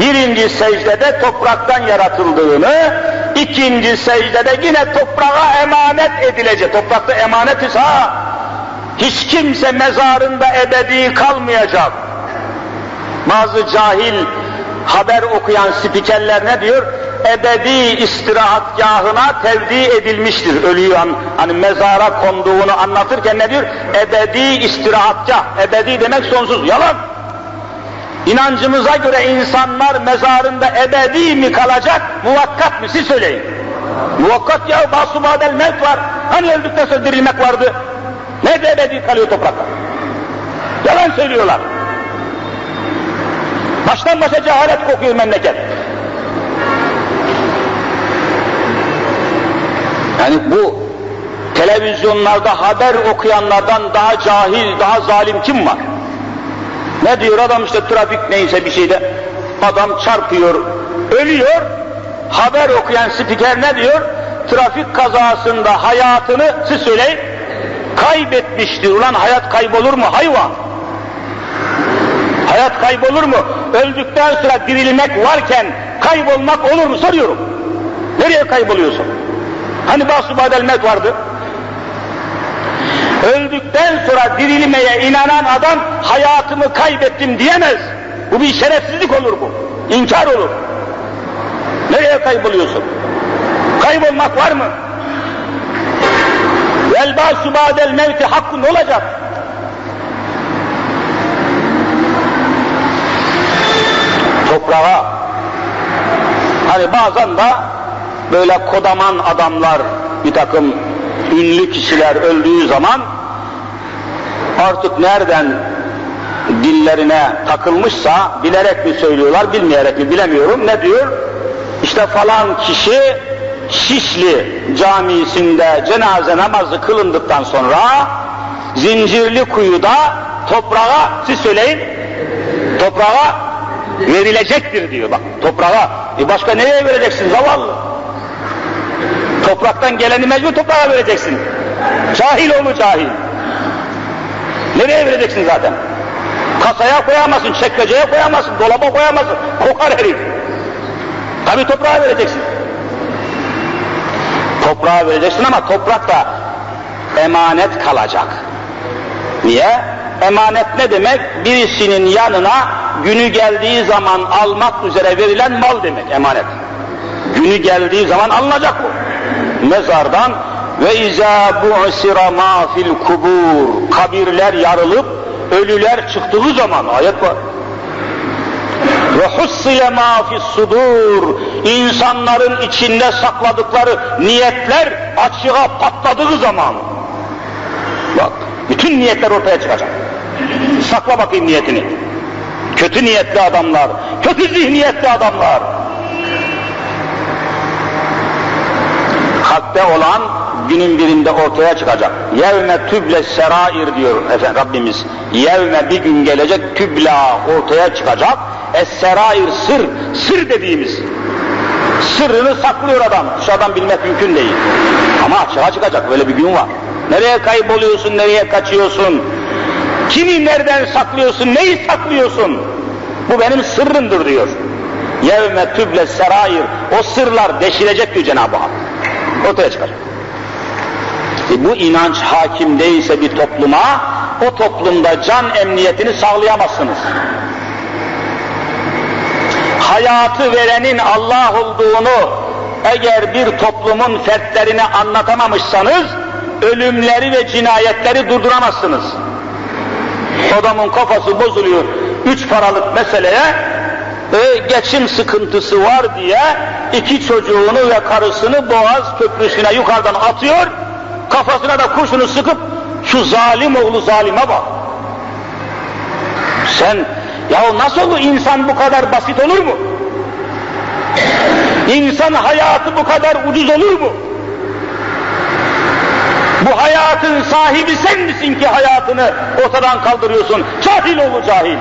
birinci secdede topraktan yaratıldığını, ikinci secdede yine toprağa emanet edilecek. Toprakta emanetiz ha. Hiç kimse mezarında ebedi kalmayacak. Bazı cahil haber okuyan spikerler ne diyor? Ebedi istirahatgahına tevdi edilmiştir. Ölüyü an, hani mezara konduğunu anlatırken ne diyor? Ebedi istirahatgah. Ebedi demek sonsuz. Yalan. İnancımıza göre insanlar mezarında ebedi mi kalacak, muvakkat mı? Siz söyleyin. Muvakkat ya, basubadel mevt var. Hani öldükten sonra dirilmek vardı? Nerede ebedi kalıyor toprakta? Yalan söylüyorlar. Baştan başa cehalet kokuyor memleket. Yani bu televizyonlarda haber okuyanlardan daha cahil, daha zalim kim var? Ne diyor adam işte trafik neyse bir şeyde adam çarpıyor, ölüyor. Haber okuyan spiker ne diyor? Trafik kazasında hayatını siz söyleyin kaybetmiştir. Ulan hayat kaybolur mu hayvan? Hayat kaybolur mu? Öldükten sonra dirilmek varken kaybolmak olur mu soruyorum. Nereye kayboluyorsun? Hani basubadel met vardı? Öldükten sonra dirilmeye inanan adam hayatımı kaybettim diyemez. Bu bir şerefsizlik olur bu. İnkar olur. Nereye kayboluyorsun? Kaybolmak var mı? Vel basu ba'del mevti hakkın olacak. Toprağa hani bazen de böyle kodaman adamlar bir takım ünlü kişiler öldüğü zaman artık nereden dillerine takılmışsa bilerek mi söylüyorlar bilmeyerek mi bilemiyorum. Ne diyor? İşte falan kişi Şişli camisinde cenaze namazı kılındıktan sonra Zincirli kuyuda toprağa siz söyleyin toprağa verilecektir diyor. Bak toprağa. E başka nereye vereceksin zavallı topraktan geleni mecbur toprağa vereceksin. Cahil oğlu cahil nereye vereceksin zaten kasaya koyamazsın çekmeceye koyamazsın dolaba koyamazsın kokar herif tabi toprağa vereceksin toprağa vereceksin ama toprak da emanet kalacak. Niye? Emanet ne demek? Birisinin yanına günü geldiği zaman almak üzere verilen mal demek emanet. Günü geldiği zaman alınacak bu. Mezardan ve izâ bu'sira mâ fil kubur kabirler yarılıp ölüler çıktığı zaman ayet var. Ve hussile ma sudur. İnsanların içinde sakladıkları niyetler açığa patladığı zaman bak bütün niyetler ortaya çıkacak. Sakla bakayım niyetini. Kötü niyetli adamlar kötü zihniyetli adamlar kalpte olan günün birinde ortaya çıkacak. Yevme tüble serair diyor efendim Rabbimiz. Yevme bir gün gelecek tübla ortaya çıkacak. Es-serair sır, sır dediğimiz. Sırrını saklıyor adam. Dışarıdan bilmek mümkün değil. Ama açığa çıkacak böyle bir gün var. Nereye kayboluyorsun, nereye kaçıyorsun? Kimi nereden saklıyorsun, neyi saklıyorsun? Bu benim sırrımdır diyor. Yevme tüble serair. O sırlar deşilecek diyor Cenab-ı Hak. Ortaya çıkacak. E bu inanç hakim değilse bir topluma, o toplumda can emniyetini sağlayamazsınız. Hayatı verenin Allah olduğunu eğer bir toplumun fertlerine anlatamamışsanız, ölümleri ve cinayetleri durduramazsınız. Adamın kafası bozuluyor, üç paralık meseleye, e, geçim sıkıntısı var diye iki çocuğunu ve karısını Boğaz Köprüsü'ne yukarıdan atıyor, kafasına da kurşunu sıkıp şu zalim oğlu zalime bak. Sen ya nasıl olur insan bu kadar basit olur mu? İnsan hayatı bu kadar ucuz olur mu? Bu hayatın sahibi sen misin ki hayatını ortadan kaldırıyorsun? Cahil oğlu cahil.